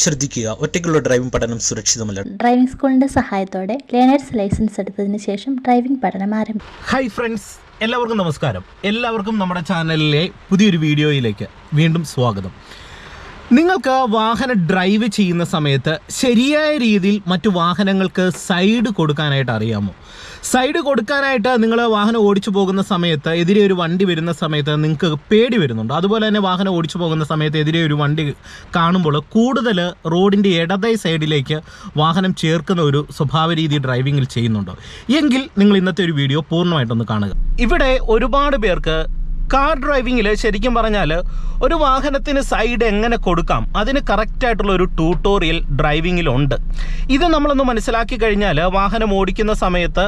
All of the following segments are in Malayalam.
ശ്രദ്ധിക്കുക. ഒറ്റയ്ക്കുള്ള ഡ്രൈവിംഗ് പഠനം സുരക്ഷിതമല്ല. ഡ്രൈവിംഗ് സ്കൂളിന്റെ സഹായത്തോടെ ലേണേഴ്സ് ലൈസൻസ് എടുത്തതിന് ശേഷം ഡ്രൈവിംഗ് പഠനം ആരംഭിക്കും ഹൈ ഫ്രണ്ട്സ് എല്ലാവർക്കും നമസ്കാരം. എല്ലാവർക്കും നമ്മുടെ ചാനലിലെ പുതിയൊരു വീഡിയോയിലേക്ക് വീണ്ടും സ്വാഗതം. നിങ്ങൾക്ക് വാഹനം ഡ്രൈവ് ചെയ്യുന്ന സമയത്ത് ശരിയായ രീതിയിൽ മറ്റു വാഹനങ്ങൾക്ക് സൈഡ് കൊടുക്കാനായിട്ട് അറിയാമോ? സൈഡ് കൊടുക്കാനായിട്ട് നിങ്ങൾ വാഹനം ഓടിച്ചു പോകുന്ന സമയത്ത് എതിരെ ഒരു വണ്ടി വരുന്ന സമയത്ത് നിങ്ങൾക്ക് പേടി വരുന്നുണ്ട്. അതുപോലെ തന്നെ വാഹനം ഓടിച്ചു പോകുന്ന സമയത്ത് എതിരെ ഒരു വണ്ടി കാണുമ്പോൾ കൂടുതൽ റോഡിന്റെ ഇടതേ സൈഡിലേക്ക് വാഹനം ചേർക്കുന്ന ഒരു സ്വഭാവ രീതി ഡ്രൈവിങ്ങിൽ ചെയ്യുന്നുണ്ട്. എങ്കിൽ നിങ്ങൾ ഇന്നത്തെ ഒരു വീഡിയോ പൂർണമായിട്ടൊന്ന് കാണുക. ഇവിടെ ഒരുപാട് പേർക്ക് കാർ ഡ്രൈവിങ്ങിൽ ശരിക്കും പറഞ്ഞാൽ ഒരു വാഹനത്തിന് സൈഡ് എങ്ങനെ കൊടുക്കാം? അതിന് കറക്റ്റായിട്ടുള്ള ഒരു ട്യൂട്ടോറിയൽ ഡ്രൈവിങ്ങിലുണ്ട് ഇത് നമ്മളൊന്ന് മനസ്സിലാക്കി കഴിഞ്ഞാൽ വാഹനം ഓടിക്കുന്ന സമയത്ത്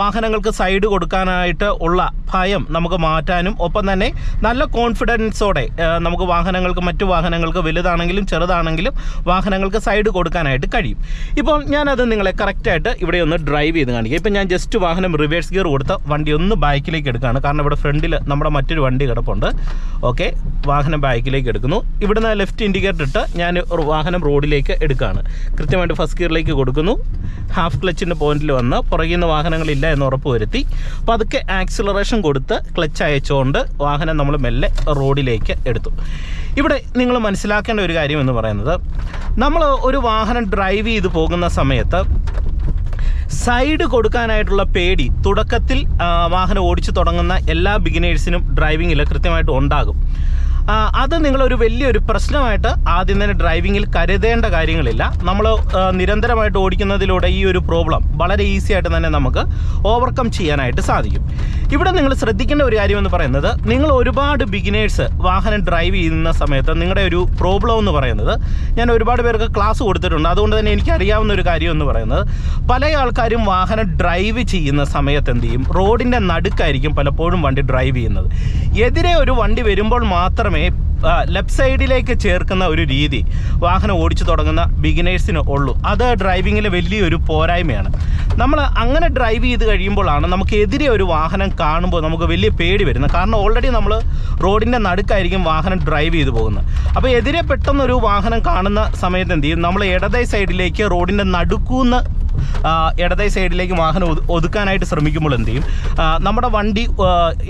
വാഹനങ്ങൾക്ക് സൈഡ് കൊടുക്കാനായിട്ട് ഉള്ള ഭയം നമുക്ക് മാറ്റാനും ഒപ്പം തന്നെ നല്ല കോൺഫിഡൻസോടെ നമുക്ക് വാഹനങ്ങൾക്ക് മറ്റു വാഹനങ്ങൾക്ക് വലുതാണെങ്കിലും ചെറുതാണെങ്കിലും വാഹനങ്ങൾക്ക് സൈഡ് കൊടുക്കാനായിട്ട് കഴിയും. ഇപ്പോൾ ഞാനത് നിങ്ങളെ കറക്റ്റായിട്ട് ഇവിടെ ഒന്ന് ഡ്രൈവ് ചെയ്ത് കാണിക്കാം. ഇപ്പം ഞാൻ ജസ്റ്റ് വാഹനം റിവേഴ്സ് ഗിയർ കൊടുത്ത് വണ്ടി ഒന്ന് ബാക്കിലേക്ക് എടുക്കുകയാണ്. കാരണം ഇവിടെ ഫ്രണ്ടിൽ നമ്മുടെ മറ്റൊരു വണ്ടി കിടപ്പുണ്ട്. ഓക്കെ വാഹനം ബാക്കിലേക്ക് എടുക്കുന്നു. ഇവിടുന്ന് ലെഫ്റ്റ് ഇൻഡിക്കേറ്റർ ഇട്ട് ഞാൻ വാഹനം റോഡിലേക്ക് എടുക്കുകയാണ് കൃത്യമായിട്ട് ഫസ്റ്റ് ഗിയറിലേക്ക് കൊടുക്കുന്നു. ഹാഫ് ക്ലച്ചിന്റെ പോയിന്റിൽ വന്ന് പുറകിൽ നിന്ന് വാഹനങ്ങളില്ല എന്ന് ഉറപ്പ് വരുത്തി അപ്പോൾ അതൊക്കെ ആക്സിലറേഷൻ കൊടുത്ത് ക്ലച്ച് അയച്ചുകൊണ്ട് വാഹനം നമ്മൾ മെല്ലെ റോഡിലേക്ക് എടുത്തു. ഇവിടെ നിങ്ങൾ മനസ്സിലാക്കേണ്ട ഒരു കാര്യം എന്ന് പറയുന്നത് നമ്മൾ ഒരു വാഹനം ഡ്രൈവ് ചെയ്ത് പോകുന്ന സമയത്ത് സൈഡ് കൊടുക്കാനായിട്ടുള്ള പേടി തുടക്കത്തിൽ വാഹനം ഓടിച്ചു തുടങ്ങുന്ന എല്ലാ ബിഗിനേഴ്സിനും ഡ്രൈവിങ്ങിൽ കൃത്യമായിട്ട് ഉണ്ടാകും. അത് നിങ്ങളൊരു വലിയൊരു പ്രശ്നമായിട്ട് ആദ്യം തന്നെ ഡ്രൈവിങ്ങിൽ കരുതേണ്ട കാര്യങ്ങളില്ല. നമ്മൾ നിരന്തരമായിട്ട് ഓടിക്കുന്നതിലൂടെ ഈ ഒരു പ്രോബ്ലം വളരെ ഈസി ആയിട്ട് തന്നെ നമുക്ക് ഓവർകം ചെയ്യാനായിട്ട് സാധിക്കും. ഇവിടെ നിങ്ങൾ ശ്രദ്ധിക്കേണ്ട ഒരു കാര്യം എന്ന് പറയുന്നത് നിങ്ങൾ ഒരുപാട് ബിഗിനേഴ്സ് വാഹനം ഡ്രൈവ് ചെയ്യുന്ന സമയത്ത് നിങ്ങളുടെ ഒരു പ്രോബ്ലം എന്ന് പറയുന്നത് ഞാൻ ഒരുപാട് പേർക്ക് ക്ലാസ് കൊടുത്തിട്ടുണ്ട്. അതുകൊണ്ട് തന്നെ എനിക്ക് അറിയാവുന്ന ഒരു കാര്യം എന്ന് പറയുന്നത് പല ആൾക്കാരും വാഹനം ഡ്രൈവ് ചെയ്യുന്ന സമയത്ത് എന്ത് ചെയ്യും? റോഡിന്റെ നടുക്കായിരിക്കും പലപ്പോഴും വണ്ടി ഡ്രൈവ് ചെയ്യുന്നത്. എതിരെ ഒരു വണ്ടി വരുമ്പോൾ മാത്രമേ ലെഫ്റ്റ് സൈഡിലേക്ക് ചേർക്കുന്ന ഒരു രീതി വാഹനം ഓടിച്ചു തുടങ്ങുന്ന ബിഗിനേഴ്സിന് ഉള്ളൂ. അത് ഡ്രൈവിങ്ങിലെ വലിയൊരു പോരായ്മയാണ്. നമ്മൾ അങ്ങനെ ഡ്രൈവ് ചെയ്ത് കഴിയുമ്പോഴാണ് നമുക്ക് എതിരെ ഒരു വാഹനം കാണുമ്പോൾ നമുക്ക് വലിയ പേടി വരുന്നത്. കാരണം ഓൾറെഡി നമ്മൾ റോഡിന്റെ നടുക്കായിരിക്കും വാഹനം ഡ്രൈവ് ചെയ്ത് പോകുന്നത്. അപ്പോൾ എതിരെ പെട്ടെന്നൊരു വാഹനം കാണുന്ന സമയത്ത് എന്ത് ചെയ്യും? നമ്മൾ ഇടതേ സൈഡിലേക്ക് റോഡിന്റെ നടുക്കൂന്ന് ഇടതേ സൈഡിലേക്ക് വാഹനം ഒതുക്കാനായിട്ട് ശ്രമിക്കുമ്പോൾ എന്ത് ചെയ്യും? നമ്മുടെ വണ്ടി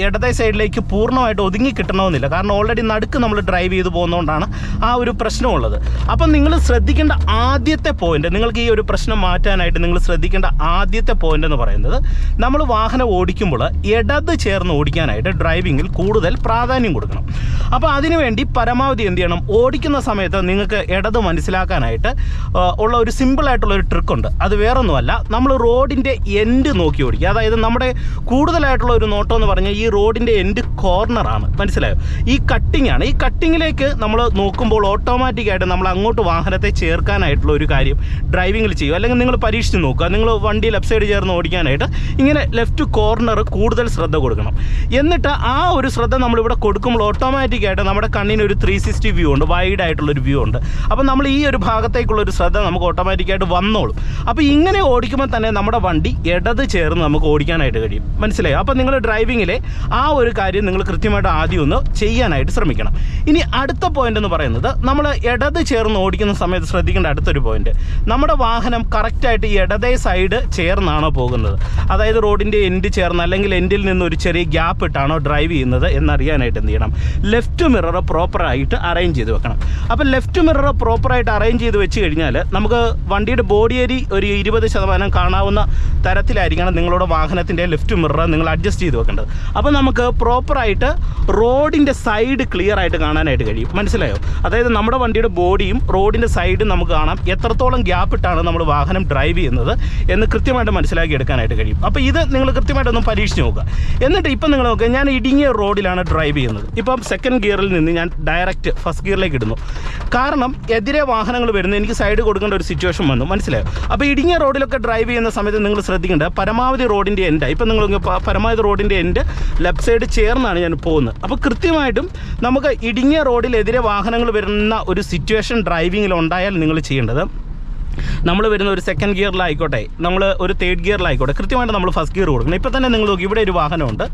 ഇടതൈ സൈഡിലേക്ക് പൂർണമായിട്ട് ഒതുങ്ങി കിട്ടണമെന്നില്ല. കാരണം ഓൾറെഡി നടുക്ക് നമ്മൾ ഡ്രൈവ് ചെയ്ത് പോകുന്നതുകൊണ്ടാണ് ആ ഒരു പ്രശ്നമുള്ളത്. അപ്പം നിങ്ങൾ ശ്രദ്ധിക്കേണ്ട ആദ്യത്തെ പോയിന്റ് നിങ്ങൾക്ക് ഈ ഒരു പ്രശ്നം മാറ്റാനായിട്ട് നിങ്ങൾ ശ്രദ്ധിക്കേണ്ട ആദ്യത്തെ പോയിന്റ് എന്ന് പറയുന്നത് നമ്മൾ വാഹനം ഓടിക്കുമ്പോൾ ഇടത് ചേർന്ന് ഓടിക്കാനായിട്ട് ഡ്രൈവിങ്ങിൽ കൂടുതൽ പ്രാധാന്യം കൊടുക്കണം. അപ്പോൾ അതിനുവേണ്ടി പരമാവധി എന്ത് ചെയ്യണം? ഓടിക്കുന്ന സമയത്ത് നിങ്ങൾക്ക് ഇടത് മനസ്സിലാക്കാനായിട്ട് ഉള്ള ഒരു സിമ്പിളായിട്ടുള്ള ഒരു ട്രിക്കുണ്ട് അത് വേറൊന്നുമല്ല നമ്മൾ റോഡിന്റെ എൻഡ് നോക്കി ഓടിക്കുക. അതായത് നമ്മുടെ കൂടുതലായിട്ടുള്ള ഒരു നോട്ടം എന്ന് പറഞ്ഞാൽ ഈ റോഡിന്റെ എൻഡ് കോർണറാണ് മനസ്സിലായോ? ഈ കട്ടിങ്ങാണ് ഈ കട്ടിങ്ങിലേക്ക് നമ്മൾ നോക്കുമ്പോൾ ഓട്ടോമാറ്റിക്കായിട്ട് നമ്മൾ അങ്ങോട്ട് വാഹനത്തെ ചേർക്കാനായിട്ടുള്ള ഒരു കാര്യം ഡ്രൈവിങ്ങിൽ ചെയ്യും അല്ലെങ്കിൽ നിങ്ങൾ പരീക്ഷിച്ച് നോക്കുക. നിങ്ങൾ വണ്ടി ലെഫ്റ്റ് സൈഡ് ചേർന്ന് ഓടിക്കാനായിട്ട് ഇങ്ങനെ ലെഫ്റ്റ് കോർണർ കൂടുതൽ ശ്രദ്ധ കൊടുക്കണം. എന്നിട്ട് ആ ഒരു ശ്രദ്ധ നമ്മളിവിടെ കൊടുക്കുമ്പോൾ ഓട്ടോമാറ്റിക്കായിട്ട് നമ്മുടെ കണ്ണിന് ഒരു ത്രീ സിക്സ്റ്റി വ്യൂ ഉണ്ട്. വൈഡ് ആയിട്ടുള്ളൊരു വ്യൂ ഉണ്ട്. അപ്പം നമ്മൾ ഈ ഒരു ഭാഗത്തേക്കുള്ള ഒരു ശ്രദ്ധ നമുക്ക് ഓട്ടോമാറ്റിക്കായിട്ട് വന്നോളും. അപ്പോൾ ഇങ്ങനെ ഓടിക്കുമ്പോൾ തന്നെ നമ്മുടെ വണ്ടി ഇടത് ചേർന്ന് നമുക്ക് ഓടിക്കാനായിട്ട് കഴിയും. മനസ്സിലായി? അപ്പോൾ നിങ്ങൾ ഡ്രൈവിങ്ങിലെ ആ ഒരു കാര്യം നിങ്ങൾ കൃത്യമായിട്ട് ആദ്യം ഒന്ന് ചെയ്യാനായിട്ട് ശ്രമിക്കണം. ഇനി അടുത്ത പോയിന്റ് എന്ന് പറയുന്നത് നമ്മൾ ഇടത് ചേർന്ന് ഓടിക്കുന്ന സമയത്ത് ശ്രദ്ധിക്കേണ്ട അടുത്തൊരു പോയിന്റ് നമ്മുടെ വാഹനം കറക്റ്റായിട്ട് ഇടതേ സൈഡ് ചേർന്നാണോ പോകുന്നത്? അതായത് റോഡിന്റെ എൻഡ് ചേർന്ന് അല്ലെങ്കിൽ എൻഡിൽ നിന്ന് ഒരു ചെറിയ ഗ്യാപ്പ് ഇട്ടാണോ ഡ്രൈവ് ചെയ്യുന്നത് എന്നറിയാനായിട്ട് എന്ത് ചെയ്യണം? ലെഫ്റ്റ് മിറർ പ്രോപ്പറായിട്ട് അറേഞ്ച് ചെയ്ത് വെക്കണം. അപ്പോൾ ലെഫ്റ്റ് മിറർ പ്രോപ്പറായിട്ട് അറേഞ്ച് ചെയ്ത് വെച്ച് കഴിഞ്ഞാൽ നമുക്ക് വണ്ടിയുടെ ബോഡി ഏരി ഒരു ഇരുപത് ശതമാനം കാണാവുന്ന തരത്തിലായിരിക്കണം നിങ്ങളുടെ വാഹനത്തിന്റെ ലെഫ്റ്റ് മിറർ നിങ്ങൾ അഡ്ജസ്റ്റ് ചെയ്ത് വെക്കേണ്ടത്. അപ്പോൾ നമുക്ക് പ്രോപ്പറായിട്ട് റോഡിന്റെ സൈഡ് ക്ലിയർ ആയിട്ട് കാണാനായിട്ട് കഴിയും. മനസ്സിലായോ? അതായത് നമ്മുടെ വണ്ടിയുടെ ബോഡിയും റോഡിന്റെ സൈഡും നമുക്ക് കാണാം. എത്രത്തോളം ഗ്യാപ്പ് ഇട്ടാണ് നമ്മൾ വാഹനം ഡ്രൈവ് ചെയ്യുന്നത് എന്ന് കൃത്യമായിട്ട് മനസ്സിലാക്കി എടുക്കാനായിട്ട് കഴിയും. അപ്പോൾ ഇത് നിങ്ങൾ കൃത്യമായിട്ടൊന്ന് പരീക്ഷിച്ച് നോക്കുക. എന്നിട്ട് ഇപ്പം നിങ്ങൾ നോക്കുക ഞാൻ ഇടുങ്ങിയ റോഡിലാണ് ഡ്രൈവ് ചെയ്യുന്നത്. ഇപ്പം സെക്കൻഡ് ഗിയറിൽ നിന്ന് ഞാൻ ഡയറക്റ്റ് ഫസ്റ്റ് ഗിയറിലേക്ക് ഇടുന്നു. കാരണം എതിരെ വാഹനങ്ങൾ വരുന്നു എനിക്ക് സൈഡ് കൊടുക്കേണ്ട ഒരു സിറ്റുവേഷൻ വന്നു. മനസ്സിലായോ? അപ്പോൾ ഇടുങ്ങിയ റോഡിലൊക്കെ ഡ്രൈവ് ചെയ്യുന്ന സമയത്ത് നിങ്ങൾ ശ്രദ്ധിക്കേണ്ട പരമാവധി റോഡിന്റെ എൻഡ് ഇപ്പം നിങ്ങൾ പരമാവധി റോഡിന്റെ എൻഡ് ലെഫ്റ്റ് സൈഡ് ചേർന്നാണ് ഞാൻ പോകുന്നത്. അപ്പോൾ കൃത്യമായിട്ടും നമുക്ക് ഇടുങ്ങിയ റോഡിലെതിരെ വാഹനങ്ങൾ വരുന്ന ഒരു സിറ്റുവേഷൻ ഡ്രൈവിങ്ങിൽ ഉണ്ടായാൽ നിങ്ങൾ ചെയ്യേണ്ടത് നമ്മൾ വരുന്ന ഒരു സെക്കൻഡ് ഗിയറിലായിക്കോട്ടെ നമ്മൾ ഒരു തേർഡ് ഗിയറിലായിക്കോട്ടെ കൃത്യമായിട്ട് നമ്മൾ ഫസ്റ്റ് ഗിയർ കൊടുക്കണം. ഇപ്പോൾ തന്നെ നിങ്ങൾ നോക്കി ഇവിടെ ഒരു വാഹനമുണ്ട്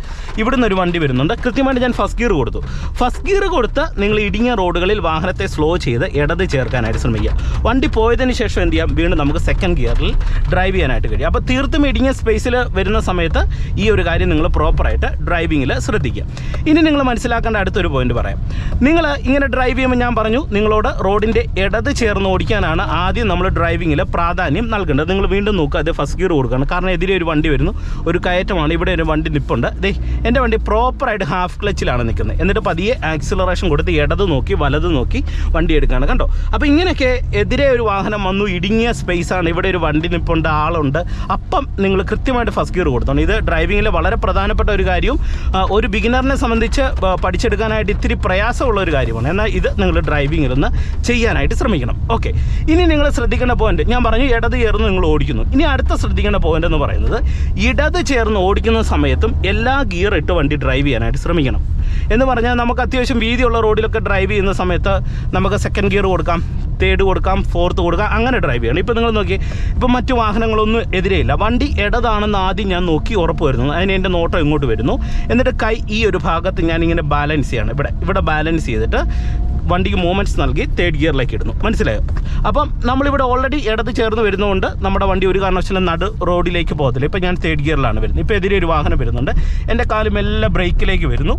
ഇവിടുന്ന് ഒരു വണ്ടി വരുന്നുണ്ട്. കൃത്യമായിട്ട് ഞാൻ ഫസ്റ്റ് ഗിയർ കൊടുത്തു. ഫസ്റ്റ് ഗിയർ കൊടുത്ത് നിങ്ങൾ ഇടുങ്ങിയ റോഡുകളിൽ വാഹനത്തെ സ്ലോ ചെയ്ത് ഇടത് ചേർക്കാനായിട്ട് ശ്രമിക്കുക. വണ്ടി പോയതിന് ശേഷം എന്ത് ചെയ്യാം? വീണ്ടും നമുക്ക് സെക്കൻഡ് ഗിയറിൽ ഡ്രൈവ് ചെയ്യാനായിട്ട് കഴിയും. അപ്പോൾ തീർത്തും ഇടുങ്ങിയ സ്പേസിൽ വരുന്ന സമയത്ത് ഈ ഒരു കാര്യം നിങ്ങൾ പ്രോപ്പറായിട്ട് ഡ്രൈവിങ്ങിൽ ശ്രദ്ധിക്കുക. ഇനി നിങ്ങൾ മനസ്സിലാക്കേണ്ട അടുത്തൊരു പോയിന്റ് പറയാം. നിങ്ങൾ ഇങ്ങനെ ഡ്രൈവ് ചെയ്യുമ്പോൾ ഞാൻ പറഞ്ഞു നിങ്ങളോട് റോഡിന്റെ ഇടത് ചേർന്ന് ഓടിക്കാനാണ് ആദ്യം നമ്മൾ ഡ്രൈവിങ്ങിൽ പ്രാധാന്യം നൽകേണ്ടത്. നിങ്ങൾ വീണ്ടും നോക്കുക അത് ഫസ്റ്റ് ഗിയർ കൊടുക്കണം കാരണം എതിരെ ഒരു വണ്ടി വരുന്നു ഒരു കയറ്റമാണ് ഇവിടെ ഒരു വണ്ടി നിപ്പുണ്ട്. ദേ എന്റെ വണ്ടി പ്രോപ്പറായിട്ട് ഹാഫ് ക്ലച്ചിലാണ് നിൽക്കുന്നത്. എന്നിട്ട് പതിയെ ആക്സിലറേഷൻ കൊടുത്ത് ഇടത് നോക്കി വലത് നോക്കി വണ്ടി എടുക്കുകയാണ്. കണ്ടോ? അപ്പോൾ ഇങ്ങനെയൊക്കെ എതിരെ ഒരു വാഹനം വന്നു ഇടുങ്ങിയ സ്പേസാണ് ഇവിടെ ഒരു വണ്ടി നിപ്പുണ്ട് ആളുണ്ട്. അപ്പം നിങ്ങൾ കൃത്യമായിട്ട് ഫസ്റ്റ് ഗിയർ കൊടുത്തോണം. ഇത് ഡ്രൈവിങ്ങിൽ വളരെ പ്രധാനപ്പെട്ട ഒരു കാര്യവും ഒരു ബിഗിനറിനെ സംബന്ധിച്ച് പഠിച്ചെടുക്കാനായിട്ട് ഇത്തിരി പ്രയാസമുള്ള ഒരു കാര്യമാണ്. എന്നാൽ ഇത് നിങ്ങൾ ഡ്രൈവിങ്ങിൽ നിന്ന് ചെയ്യാനായിട്ട് ശ്രമിക്കണം. ഓക്കെ ഇനി നിങ്ങൾ ശ്രദ്ധിക്കേണ്ട പോയിന്റ്. ഞാൻ പറഞ്ഞു ഇടത് ചേർന്ന് നിങ്ങൾ ഓടിക്കുന്നു. ഇനി അടുത്ത ശ്രദ്ധിക്കേണ്ട പോയിന്റ് എന്ന് പറയുന്നത് ഇടത് ചേർന്ന് ഓടിക്കുന്ന സമയത്തും എല്ലാ ഗിയർ ഇട്ട് വണ്ടി ഡ്രൈവ് ചെയ്യാനായിട്ട് ശ്രമിക്കണം. എന്ന് പറഞ്ഞാൽ നമുക്ക് അത്യാവശ്യം വീതിയുള്ള റോഡിലൊക്കെ ഡ്രൈവ് ചെയ്യുന്ന സമയത്ത് നമുക്ക് സെക്കൻഡ് ഗിയർ കൊടുക്കാം തേർഡ് കൊടുക്കാം ഫോർത്ത് കൊടുക്കാം അങ്ങനെ ഡ്രൈവ് ചെയ്യണം. ഇപ്പോൾ നിങ്ങൾ നോക്കി ഇപ്പോൾ മറ്റു വാഹനങ്ങളൊന്നും എതിരെയില്ല വണ്ടി ഇടതാണെന്ന് ആദ്യം ഞാൻ നോക്കി ഉറപ്പ് വരുന്നു. അതിന് എന്റെ നോട്ടം ഇങ്ങോട്ട് വരുന്നു. എന്നിട്ട് കൈ ഈ ഒരു ഭാഗത്ത് ഞാനിങ്ങനെ ബാലൻസ് ചെയ്യണം. ഇവിടെ ഇവിടെ ബാലൻസ് ചെയ്തിട്ട് വണ്ടിക്ക് മൂവ്മെന്റ്സ് നൽകി തേർഡ് ഗിയറിലേക്ക് ഇടുന്നു. മനസ്സിലായോ? അപ്പം നമ്മളിവിടെ ഓൾറെഡി ഇടത് ചേർന്ന് വരുന്നതുകൊണ്ട് നമ്മുടെ വണ്ടി ഒരു കാരണവശാലും നടു റോഡിലേക്ക് പോകത്തില്ല. ഇപ്പോൾ ഞാൻ തേർഡ് ഗിയറിലാണ് വരുന്നത്. ഇപ്പോൾ എതിരെ ഒരു വാഹനം വരുന്നുണ്ട്. എന്റെ കാലും എല്ലാം ബ്രേക്കിലേക്ക് വരുന്നു.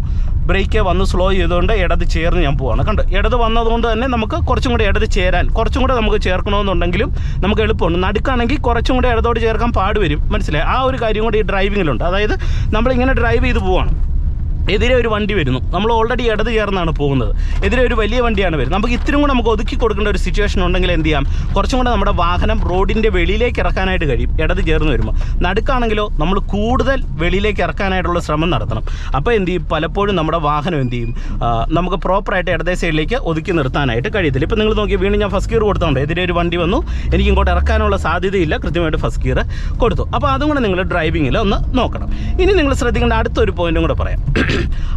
ബ്രേക്ക് വന്ന് സ്ലോ ചെയ്തുകൊണ്ട് ഇടത് ചേർന്ന് ഞാൻ പോവാണ്. കണ്ട്? ഇടത് വന്നതുകൊണ്ട് തന്നെ നമുക്ക് കുറച്ചും കൂടെ ഇടത് ചേരാൻ കുറച്ചും കൂടെ നമുക്ക് ചേർക്കണമെന്നുണ്ടെങ്കിലും നമുക്ക് എളുപ്പമുണ്ട് നടുക്കാണെങ്കിൽ കുറച്ചും കൂടെ ഇടതോട് ചേർക്കാൻ പാടുവരും. മനസ്സിലായി? ആ ഒരു കാര്യം കൂടി ഈ ഡ്രൈവിങ്ങിലുണ്ട് അതായത് നമ്മളിങ്ങനെ ഡ്രൈവ് ചെയ്ത് പോവാണ്. എതിരെ ഒരു വണ്ടി വരുന്നു. നമ്മൾ ഓൾറെഡി ഇടത് ചേർന്നാണ് പോകുന്നത്. എതിരെ ഒരു വലിയ വണ്ടിയാണ് വരുന്നത്. നമുക്ക് ഇത്തിരി കൂടെ നമുക്ക് ഒതുക്കി കൊടുക്കേണ്ട ഒരു സിറ്റുവേഷൻ ഉണ്ടെങ്കിൽ എന്ത് ചെയ്യാം? കുറച്ചും കൂടെ നമ്മുടെ വാഹനം റോഡിന്റെ വെളിയിലേക്ക് ഇറക്കാനായിട്ട് കഴിയും. ഇടത് ചേർന്ന് വരുമ്പോൾ. നടുക്കാണെങ്കിലോ നമ്മൾ കൂടുതൽ വെളിയിലേക്ക് ഇറക്കാനായിട്ടുള്ള ശ്രമം നടത്തണം. അപ്പോൾ എന്ത് ചെയ്യും? പലപ്പോഴും നമ്മുടെ വാഹനം എന്ത് ചെയ്യും? നമുക്ക് പ്രോപ്പറായിട്ട് ഇടതേ സൈഡിലേക്ക് ഒതുക്കി നിർത്താനായിട്ട് കഴിയത്തില്ല. ഇപ്പോൾ നിങ്ങൾ നോക്കി വീണ്ടും ഞാൻ ഫസ്റ്റ് ഗിയർ കൊടുത്തോണ്ട് എതിരെ ഒരു വണ്ടി വന്നു. എനിക്ക് ഇങ്ങോട്ട് ഇറക്കാനുള്ള സാധ്യതയില്ല. കൃത്യമായിട്ട് ഫസ്റ്റ് ഗിയർ കൊടുത്തു. അപ്പോൾ അതും കൂടെ നിങ്ങൾ ഡ്രൈവിങ്ങിൽ ഒന്ന് നോക്കണം. ഇനി നിങ്ങൾ ശ്രദ്ധിക്കേണ്ട അടുത്തൊരു പോയിന്റും കൂടെ പറയാം.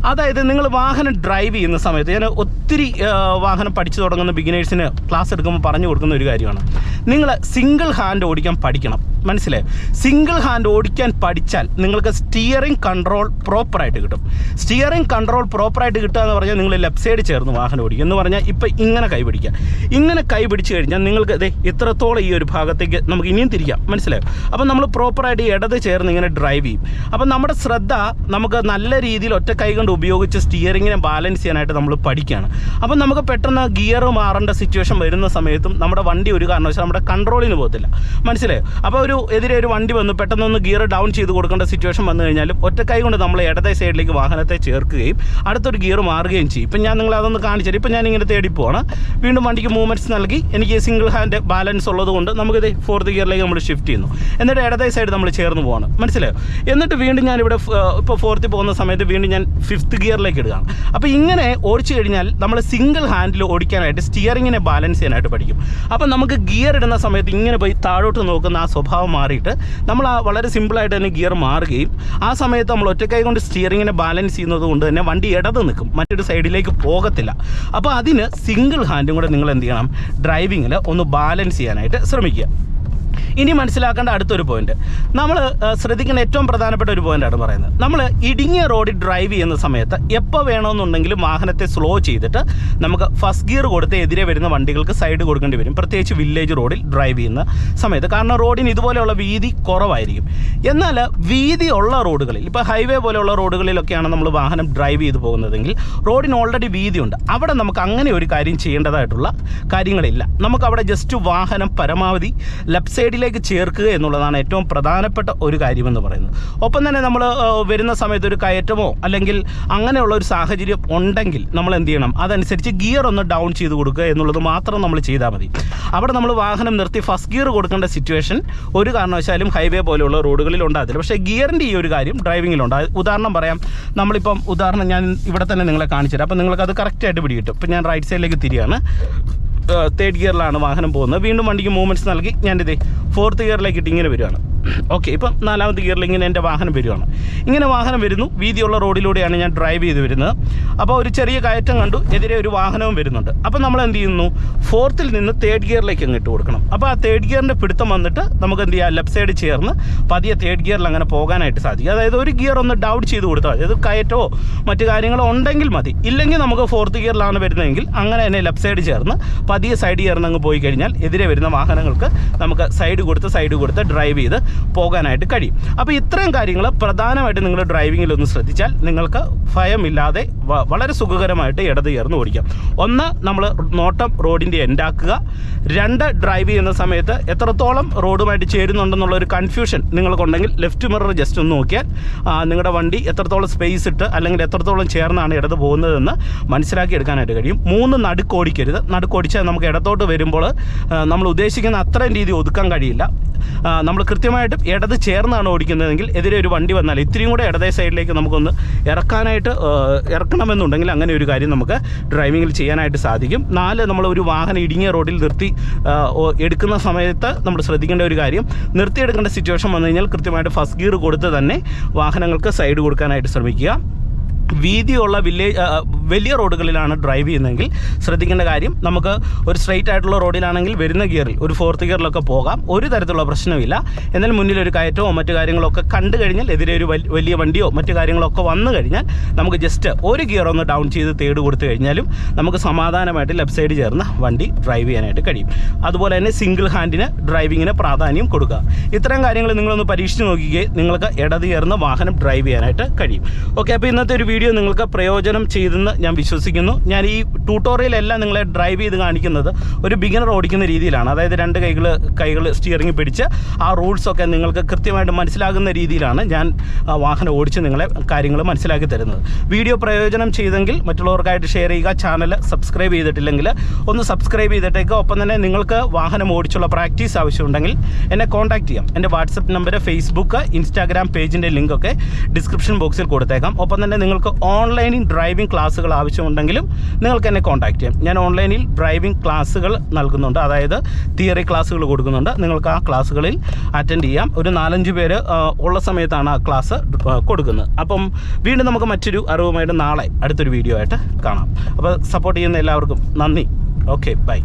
അതായത് നിങ്ങൾ വാഹനം ഡ്രൈവ് ചെയ്യുന്ന സമയത്ത് ഞാൻ ഒത്തിരി വാഹനം പഠിച്ചു തുടങ്ങുന്ന ബിഗിനേഴ്സിന് ക്ലാസ് എടുക്കുമ്പോൾ പറഞ്ഞു കൊടുക്കുന്ന ഒരു കാര്യമാണ്. നിങ്ങൾ സിംഗിൾ ഹാൻഡ് ഓടിക്കാൻ പഠിക്കണം. മനസ്സിലായോ? സിംഗിൾ ഹാൻഡ് ഓടിക്കാൻ പഠിച്ചാൽ നിങ്ങൾക്ക് സ്റ്റിയറിംഗ് കൺട്രോൾ പ്രോപ്പറായിട്ട് കിട്ടും. സ്റ്റിയറിംഗ് കൺട്രോൾ പ്രോപ്പറായിട്ട് കിട്ടുക എന്ന് പറഞ്ഞാൽ നിങ്ങൾ ലെഫ്റ്റ് സൈഡ് ചേർന്ന് വാഹനം ഓടിക്കുക എന്ന് പറഞ്ഞാൽ ഇപ്പം ഇങ്ങനെ കൈ പിടിക്കുക. ഇങ്ങനെ കൈ പിടിച്ച് കഴിഞ്ഞാൽ നിങ്ങൾക്ക് ദേ ഇത്രത്തോളം ഈ ഒരു ഭാഗത്തേക്ക് നമുക്ക് ഇനിയും തിരിക്കാം. മനസ്സിലായോ? അപ്പം നമ്മൾ പ്രോപ്പറായിട്ട് ഇടത് ചേർന്ന് ഇങ്ങനെ ഡ്രൈവ് ചെയ്യും. അപ്പം നമ്മുടെ ശ്രദ്ധ നമുക്ക് നല്ല രീതിയിൽ ഒറ്റ കൈ കൊണ്ട് ഉപയോഗിച്ച് സ്റ്റിയറിങ്ങിനെ ബാലൻസ് ചെയ്യാനായിട്ട് നമ്മൾ പഠിക്കുകയാണ്. അപ്പം നമുക്ക് പെട്ടെന്ന് ഗിയർ മാറേണ്ട സിറ്റുവേഷൻ വരുന്ന സമയത്തും നമ്മുടെ വണ്ടി ഒരു കാരണവശാലും നമ്മുടെ കൺട്രോളിന് പോകത്തില്ല. മനസ്സിലായോ? അപ്പോൾ ഒരു എതിരെ ഒരു വണ്ടി വന്നു പെട്ടെന്നൊന്ന് ഗിയർ ഡൗൺ ചെയ്ത് കൊടുക്കേണ്ട സിറ്റുവേഷൻ വന്നു കഴിഞ്ഞാലും ഒറ്റ കൈ കൊണ്ട് നമ്മൾ ഇടത്തെ സൈഡിലേക്ക് വാഹനത്തെ ചേർക്കുകയും അടുത്തൊരു ഗിയർ മാറുകയും ചെയ്യും. ഇപ്പം ഞാൻ നിങ്ങളെ അതൊന്ന് കാണിച്ചു ഇപ്പം ഞാൻ ഇങ്ങനെ തേടി പോവാണ്. വീണ്ടും വണ്ടിക്ക് മൂവ്മെന്റ്സ് നൽകി. എനിക്ക് സിംഗിൾ ഹാൻഡ് ബാലൻസ് ഉള്ളത് കൊണ്ട് നമുക്കിത് ഫോർത്ത് ഗിയറിലേക്ക് നമ്മൾ ഷിഫ്റ്റ് ചെയ്യുന്നു. എന്നിട്ട് ഇടത്തെ സൈഡ് നമ്മൾ ചേർന്ന് പോവാണ്. മനസ്സിലായോ? എന്നിട്ട് വീണ്ടും ഞാനിവിടെ ഇപ്പോൾ ഫോർത്തിൽ പോകുന്ന സമയത്ത് വീണ്ടും ഞാൻ ഫിഫ്ത്ത് ഗിയറിലേക്ക് ഇടുകയാണ്. അപ്പോൾ ഇങ്ങനെ ഓടിച്ചു കഴിഞ്ഞാൽ നമ്മൾ സിംഗിൾ ഹാൻഡിൽ ഓടിക്കാനായിട്ട് സ്റ്റിയറിങ്ങിനെ ബാലൻസ് ചെയ്യാനായിട്ട് പഠിക്കും. അപ്പം നമുക്ക് ഗിയർ ഇടുന്ന സമയത്ത് ഇങ്ങനെ പോയി താഴോട്ട് നോക്കുന്ന ആ സ്വഭാവം മാറിയിട്ട് നമ്മൾ ആ വളരെ സിമ്പിളായിട്ട് തന്നെ ഗിയർ മാറുകയും ആ സമയത്ത് നമ്മൾ ഒറ്റക്കൈ കൊണ്ട് സ്റ്റിയറിങ്ങിനെ ബാലൻസ് ചെയ്യുന്നത് കൊണ്ട് തന്നെ വണ്ടി ഇടത് നിൽക്കും മറ്റൊരു സൈഡിലേക്ക് പോകത്തില്ല. അപ്പോൾ അതിന് സിംഗിൾ ഹാൻഡും കൂടെ നിങ്ങൾ എന്ത് ചെയ്യണം? ഡ്രൈവിങ്ങിൽ ഒന്ന് ബാലൻസ് ചെയ്യാനായിട്ട് ശ്രമിക്കുക. ഇനി മനസ്സിലാക്കേണ്ട അടുത്തൊരു പോയിന്റ് നമ്മൾ ശ്രദ്ധിക്കുന്ന ഏറ്റവും പ്രധാനപ്പെട്ട ഒരു പോയിന്റാണ് പറയുന്നത്. നമ്മൾ ഇടുങ്ങിയ റോഡിൽ ഡ്രൈവ് ചെയ്യുന്ന സമയത്ത് എപ്പോൾ വേണമെന്നുണ്ടെങ്കിലും വാഹനത്തെ സ്ലോ ചെയ്തിട്ട് നമുക്ക് ഫസ്റ്റ് ഗിയർ കൊടുത്ത് എതിരെ വരുന്ന വണ്ടികൾക്ക് സൈഡ് കൊടുക്കേണ്ടി വരും. പ്രത്യേകിച്ച് വില്ലേജ് റോഡിൽ ഡ്രൈവ് ചെയ്യുന്ന സമയത്ത്. കാരണം റോഡിന് ഇതുപോലെയുള്ള വീതി കുറവായിരിക്കും. എന്നാൽ വീതി ഉള്ള റോഡുകളിൽ ഇപ്പോൾ ഹൈവേ പോലെയുള്ള റോഡുകളിലൊക്കെയാണ് നമ്മൾ വാഹനം ഡ്രൈവ് ചെയ്ത് പോകുന്നതെങ്കിൽ റോഡിന് ഓൾറെഡി വീതിയുണ്ട്. അവിടെ നമുക്ക് അങ്ങനെ ഒരു കാര്യം ചെയ്യേണ്ടതായിട്ടുള്ള കാര്യങ്ങളില്ല. നമുക്ക് അവിടെ ജസ്റ്റ് വാഹനം പരമാവധി ലെഫ്റ്റ് സൈഡിലേക്ക് ചേർക്കുക എന്നുള്ളതാണ് ഏറ്റവും പ്രധാനപ്പെട്ട ഒരു കാര്യമെന്ന് പറയുന്നത്. ഒപ്പം തന്നെ നമ്മൾ വരുന്ന സമയത്ത് ഒരു കയറ്റമോ അല്ലെങ്കിൽ അങ്ങനെയുള്ള ഒരു സാഹചര്യം ഉണ്ടെങ്കിൽ നമ്മൾ എന്ത് ചെയ്യണം? അതനുസരിച്ച് ഗിയർ ഒന്ന് ഡൗൺ ചെയ്ത് കൊടുക്കുക എന്നുള്ളത് മാത്രം നമ്മൾ ചെയ്താൽ മതി. അവിടെ നമ്മൾ വാഹനം നിർത്തി ഫസ്റ്റ് ഗിയർ കൊടുക്കേണ്ട സിറ്റുവേഷൻ ഒരു കാരണവശാലും ഹൈവേ പോലെയുള്ള റോഡുകളിൽ ഉണ്ടാകത്തില്ല. പക്ഷേ ഗിയറിന്റെ ഈ ഒരു കാര്യം ഡ്രൈവിങ്ങിലുണ്ട്. ഉദാഹരണം പറയാം. നമ്മളിപ്പം ഉദാഹരണം ഞാൻ ഇവിടെ തന്നെ നിങ്ങളെ കാണിച്ചു തരാം. അപ്പം നിങ്ങൾക്ക് അത് കറക്റ്റായിട്ട് പിടികിട്ടും. ഇപ്പം ഞാൻ റൈറ്റ് സൈഡിലേക്ക് തിരിയാണ്. തേർഡ് ഗിയറിലാണ് വാഹനം പോകുന്നത്. വീണ്ടും വണ്ടിക്ക് മൂവ്മെന്റ്സ് നൽകി ഞാനിത് ഫോർത്ത് ഗിയറിലേക്ക് ഇട്ട് ഇങ്ങനെ ഓക്കെ ഇപ്പം നാലാമത്തെ ഗിയറിൽ ഇങ്ങനെ എന്റെ വാഹനം വരുവാണ്. ഇങ്ങനെ വാഹനം വരുന്നു വീതിയുള്ള റോഡിലൂടെയാണ് ഞാൻ ഡ്രൈവ് ചെയ്ത് വരുന്നത്. അപ്പോൾ ഒരു ചെറിയ കയറ്റം കണ്ടു എതിരെ ഒരു വാഹനവും വരുന്നുണ്ട്. അപ്പോൾ നമ്മൾ എന്ത് ചെയ്യുന്നു? ഫോർത്തിൽ നിന്ന് തേർഡ് ഗിയറിലേക്ക് അങ്ങ് ഇട്ട് കൊടുക്കണം. അപ്പോൾ ആ തേർഡ് ഗിയറിന്റെ പിടുത്തം വന്നിട്ട് നമുക്ക് എന്ത് ചെയ്യാം? ലെഫ്റ്റ് സൈഡ് ചേർന്ന് പതിയെ തേർഡ് ഗിയറിൽ അങ്ങനെ പോകാനായിട്ട് സാധിക്കും. അതായത് ഒരു ഗിയർ ഒന്ന് ഡൗട്ട് ചെയ്ത് കൊടുത്താൽ മതി. അത് കയറ്റമോ മറ്റു കാര്യങ്ങളോ ഉണ്ടെങ്കിൽ മതി. ഇല്ലെങ്കിൽ നമുക്ക് ഫോർത്ത് ഗിയറിലാണ് വരുന്നതെങ്കിൽ അങ്ങനെ തന്നെ ലെഫ്റ്റ് സൈഡ് ചേർന്ന് പതിയെ സൈഡ് ചേർന്ന് അങ്ങ് പോയി കഴിഞ്ഞാൽ എതിരെ വരുന്ന വാഹനങ്ങൾക്ക് നമുക്ക് സൈഡ് കൊടുത്ത് സൈഡ് കൊടുത്ത് ഡ്രൈവ് ചെയ്ത് പോകാനായിട്ട് കഴിയും. അപ്പോൾ ഇത്രയും കാര്യങ്ങൾ പ്രധാനമായിട്ട് നിങ്ങൾ ഡ്രൈവിങ്ങിൽ ഒന്ന് ശ്രദ്ധിച്ചാൽ നിങ്ങൾക്ക് ഭയമില്ലാതെ വളരെ സുഖകരമായിട്ട് ഇടത് ചേർന്ന് ഓടിക്കാം. ഒന്ന് നമ്മൾ നോട്ടം റോഡിന്റെ എൻഡാക്കുക രണ്ട് ഡ്രൈവ് ചെയ്യുന്ന സമയത്ത് എത്രത്തോളം റോഡുമായിട്ട് ചേരുന്നുണ്ടെന്നുള്ള ഒരു കൺഫ്യൂഷൻ നിങ്ങൾക്കുണ്ടെങ്കിൽ ലെഫ്റ്റ് മിറർ ജസ്റ്റ് ഒന്ന് നോക്കിയാൽ നിങ്ങളുടെ വണ്ടി എത്രത്തോളം സ്പേസ് ഇട്ട് അല്ലെങ്കിൽ എത്രത്തോളം ചേർന്നാണ് ഇടത് പോകുന്നതെന്ന് മനസ്സിലാക്കി എടുക്കാനായിട്ട് കഴിയും. മൂന്ന് നടുക്കോടിക്കരുത് നടുക്കോടിച്ചാൽ നമുക്ക് ഇടത്തോട്ട് വരുമ്പോൾ നമ്മൾ ഉദ്ദേശിക്കുന്ന അത്രയും രീതി ഒതുക്കാൻ കഴിയില്ല. നമ്മൾ കൃത്യമായിട്ടും ഇടത് ചേർന്നാണ് ഓടിക്കുന്നതെങ്കിൽ എതിരെ ഒരു വണ്ടി വന്നാൽ ഇത്രയും കൂടെ ഇടതേ സൈഡിലേക്ക് നമുക്കൊന്ന് ഇറക്കാനായിട്ട് ഇറക്കണമെന്നുണ്ടെങ്കിൽ അങ്ങനെ ഒരു കാര്യം നമുക്ക് ഡ്രൈവിങ്ങിൽ ചെയ്യാനായിട്ട് സാധിക്കും. നാല് നമ്മൾ ഒരു വാഹനം ഇടുങ്ങിയ റോഡിൽ നിർത്തി എടുക്കുന്ന സമയത്ത് നമ്മൾ ശ്രദ്ധിക്കേണ്ട ഒരു കാര്യം നിർത്തിയെടുക്കേണ്ട സിറ്റുവേഷൻ വന്നു കഴിഞ്ഞാൽ കൃത്യമായിട്ട് ഫസ്റ്റ് ഗിയർ കൊടുത്ത് തന്നെ വാഹനങ്ങൾക്ക് സൈഡ് കൊടുക്കാനായിട്ട് ശ്രമിക്കുക. വീതിയുള്ള വില്ലേജ് വലിയ റോഡുകളിലാണ് ഡ്രൈവ് ചെയ്യുന്നതെങ്കിൽ ശ്രദ്ധിക്കേണ്ട കാര്യം നമുക്ക് ഒരു സ്ട്രെയിറ്റ് ആയിട്ടുള്ള റോഡിലാണെങ്കിൽ വരുന്ന ഗിയറിൽ ഒരു ഫോർത്ത് ഗിയറിലൊക്കെ പോകാം. ഒരു തരത്തിലുള്ള പ്രശ്നമില്ല. എന്നാൽ മുന്നിൽ ഒരു കയറ്റമോ മറ്റു കാര്യങ്ങളൊക്കെ കണ്ടു കഴിഞ്ഞാൽ എതിരെ ഒരു വലിയ വണ്ടിയോ മറ്റു കാര്യങ്ങളൊക്കെ വന്നു കഴിഞ്ഞാൽ നമുക്ക് ജസ്റ്റ് ഒരു ഗിയർ ഒന്ന് ഡൗൺ ചെയ്ത് തേട് കൊടുത്തു കഴിഞ്ഞാലും നമുക്ക് സമാധാനമായിട്ട് ലെഫ്റ്റ് സൈഡ് ചേർന്ന വണ്ടി ഡ്രൈവ് ചെയ്യാനായിട്ട് കഴിയും. അതുപോലെ തന്നെ സിംഗിൾ ഹാൻഡിന് ഡ്രൈവിങ്ങിന് പ്രാധാന്യം കൊടുക്കുക. ഇത്തരം കാര്യങ്ങൾ നിങ്ങളൊന്ന് പരീക്ഷിച്ച് നോക്കുകയെ നിങ്ങൾക്ക് ഇടത് ചേർന്ന് വാഹനം ഡ്രൈവ് ചെയ്യാനായിട്ട് കഴിയും. ഓക്കെ അപ്പോൾ ഇന്നത്തെ ഒരു വീഡിയോ നിങ്ങൾക്ക് പ്രയോജനം ചെയ്തെന്ന് ഞാൻ വിശ്വസിക്കുന്നു. ഞാൻ ഈ ട്യൂട്ടോറിയലെല്ലാം നിങ്ങളെ ഡ്രൈവ് ചെയ്ത് കാണിക്കുന്നത് ഒരു ബിഗിനർ ഓടിക്കുന്ന രീതിയിലാണ്. അതായത് രണ്ട് കൈകൾ കൈകൾ സ്റ്റിയറിംഗ് പിടിച്ച് ആ റൂൾസൊക്കെ നിങ്ങൾക്ക് കൃത്യമായിട്ട് മനസ്സിലാകുന്ന രീതിയിലാണ് ഞാൻ വാഹനം ഓടിച്ച് നിങ്ങളെ കാര്യങ്ങൾ മനസ്സിലാക്കി തരുന്നത്. വീഡിയോ പ്രയോജനം ചെയ്തെങ്കിൽ മറ്റുള്ളവർക്കായിട്ട് ഷെയർ ചെയ്യുക. ചാനൽ സബ്സ്ക്രൈബ് ചെയ്തിട്ടില്ലെങ്കിൽ ഒന്ന് സബ്സ്ക്രൈബ് ചെയ്തിട്ടേക്ക്. ഒപ്പം തന്നെ നിങ്ങൾക്ക് വാഹനം ഓടിച്ചുള്ള പ്രാക്ടീസ് ആവശ്യമുണ്ടെങ്കിൽ എന്നെ കോൺടാക്ട് ചെയ്യാം. എന്റെ വാട്സപ്പ് നമ്പർ ഫേസ്ബുക്ക് ഇൻസ്റ്റാഗ്രാം പേജിന്റെ ലിങ്കൊക്കെ ഡിസ്ക്രിപ്ഷൻ ബോക്സിൽ കൊടുത്തേക്കാം. ഒപ്പം തന്നെ നിങ്ങൾക്ക് ഓൺലൈനിൽ ഡ്രൈവിംഗ് ക്ലാസ്സുകൾ ആവശ്യമുണ്ടെങ്കിലും നിങ്ങൾക്ക് എന്നെ കോൺടാക്റ്റ് ചെയ്യാം. ഞാൻ ഓൺലൈനിൽ ഡ്രൈവിംഗ് ക്ലാസ്സുകൾ നൽകുന്നുണ്ട്. അതായത് തിയറി ക്ലാസ്സുകൾ കൊടുക്കുന്നുണ്ട്. നിങ്ങൾക്ക് ആ ക്ലാസ്സുകളിൽ അറ്റൻഡ് ചെയ്യാം. ഒരു നാലഞ്ച് പേര് ഉള്ള സമയത്താണ് ആ ക്ലാസ് കൊടുക്കുന്നത്. അപ്പം വീണ്ടും നമുക്ക് മറ്റൊരു അറിവുമായിട്ട് നാളെ അടുത്തൊരു വീഡിയോ ആയിട്ട് കാണാം. അപ്പോൾ സപ്പോർട്ട് ചെയ്യുന്ന എല്ലാവർക്കും നന്ദി. Okay bye